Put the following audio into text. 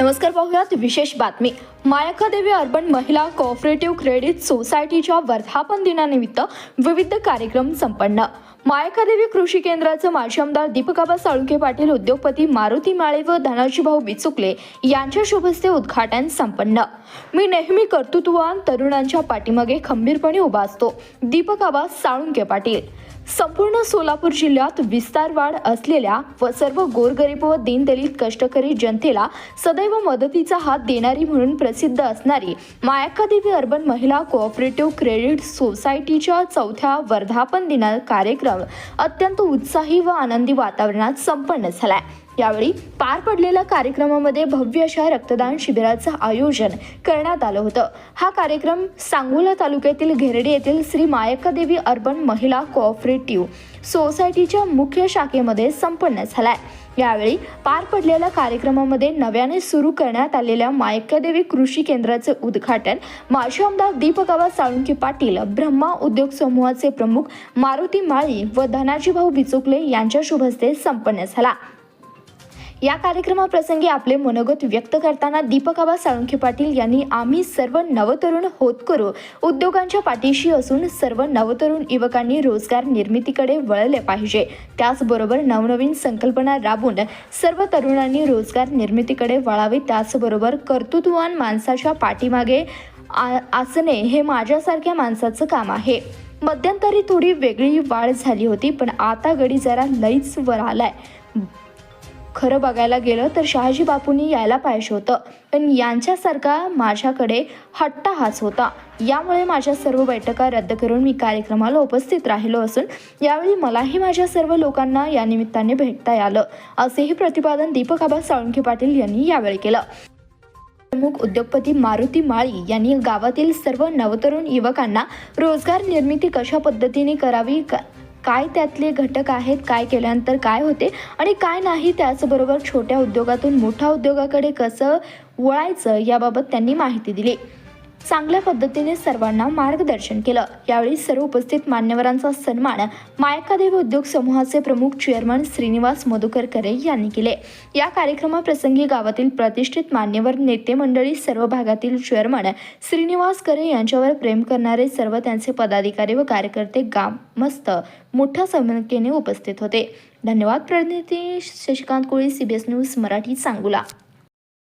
नमस्कार पाहूयात विशेष बातमी. मायकादेवी अर्बन महिला कोऑपरेटिव्ह क्रेडिट सोसायटीच्या वर्धापन दिनानिमित्त विविध कार्यक्रम संपन्न. मायकादेवी कृषी केंद्राचं माजी आमदार दीपकाबा साळुंके पाटील उद्योगपती मारुती माळे व धनाजीभाऊ बिचुकले यांच्या शुभस्ते उद्घाटन संपन्न. मी नेहमी कर्तृत्ववान तरुणांच्या पाठीमागे खंबीरपणे उभा असतो. दीपकाबा साळुंके पाटील. संपूर्ण सोलापूर जिल्ह्यात विस्तार वाढ असलेल्या व सर्व गोरगरीब व दीनदलित कष्टकरी जनतेला सदैव मदतीचा हात देणारी म्हणून प्रसिद्ध असणारी मायाकादेवी अर्बन महिला कोऑपरेटिव्ह क्रेडिट सोसायटीच्या चौथ्या वर्धापन दिना कार्यक्रम अत्यंत उत्साही व आनंदी वातावरणात संपन्न झालाय. यावेळी पार पडलेल्या कार्यक्रमामध्ये भव्य अशा रक्तदान शिबिराचं आयोजन करण्यात आलं होतं. हा कार्यक्रम सांगोला तालुक्यातील घेरडे येथील श्री मायकादेवी अर्बन महिला कोऑपरेटिव्ह सोसायटीच्या मुख्य शाखेमध्ये संपन्न झालाय. यावेळी पार पडलेल्या कार्यक्रमामध्ये नव्याने सुरू करण्यात आलेल्या मायक्यादेवी कृषी केंद्राचे उद्घाटन माजी आमदार दीपकाबा साळुंके पाटील ब्रह्मा उद्योग समूहाचे प्रमुख मारुती माळी व धनाजीभाऊ बिचुकले यांच्या शुभस्ते संपन्न झाला. या कार्यक्रमाप्रसंगी आपले मनोगत व्यक्त करताना दीपकाबा साळुंखे पाटील यांनी आम्ही सर्व नवतरुण होत करू उद्योगांच्या पाठीशी असून सर्व नवतरुण युवकांनी रोजगार निर्मितीकडे वळले पाहिजे. त्याचबरोबर नवनवीन संकल्पना राबवून सर्व तरुणांनी रोजगार निर्मितीकडे वळावे. त्याचबरोबर कर्तृत्ववान माणसाच्या पाठीमागे आ- असणे हे माझ्यासारख्या माणसाचं काम आहे. मध्यंतरी थोडी वेगळी वाढ झाली होती पण आता गडी जरा लईच वर आलाय. खरं बघायला गेलं तर शहाजी बापूंनी यायला पाहिजे होतं. पण यांच्यासारखा माझ्याकडे हट्टाहाच होता. यामुळे माझ्या सर्व बैठका रद्द करून मी कार्यक्रमाला उपस्थित राहिलो असून यावेळी मलाही माझ्या सर्व लोकांना या निमित्ताने भेटता आलं. असेही प्रतिपादन दीपक आबा साळुंखे पाटील यांनी यावेळी केलं. प्रमुख उद्योगपती मारुती माळी यांनी गावातील सर्व नवतरुण युवकांना रोजगार निर्मिती कशा पद्धतीने करावी का काय त्यातले घटक आहेत काय केल्यानंतर काय होते आणि काय नाही त्याचबरोबर छोट्या उद्योगातून मोठ्या उद्योगाकडे कसं वळायचं याबाबत त्यांनी माहिती दिली. चांगल्या पद्धतीने सर्वांना मार्गदर्शन केलं. यावेळी सर्व उपस्थित मान्यवरांचा सन्मान मायकादेवी उद्योग समूहाचे प्रमुख चेअरमन श्रीनिवास मधुकर करे यांनी केले. या कार्यक्रमाप्रसंगी गावातील प्रतिष्ठित मान्यवर नेते मंडळी सर्व भागातील चेअरमन श्रीनिवास करे यांच्यावर प्रेम करणारे सर्व त्यांचे पदाधिकारी व कार्यकर्ते गामस्थ मोठ्या संख्येने उपस्थित होते. धन्यवाद प्रतिनिधी शशिकांत कोळी सीबीएस न्यूज मराठी सांगुला.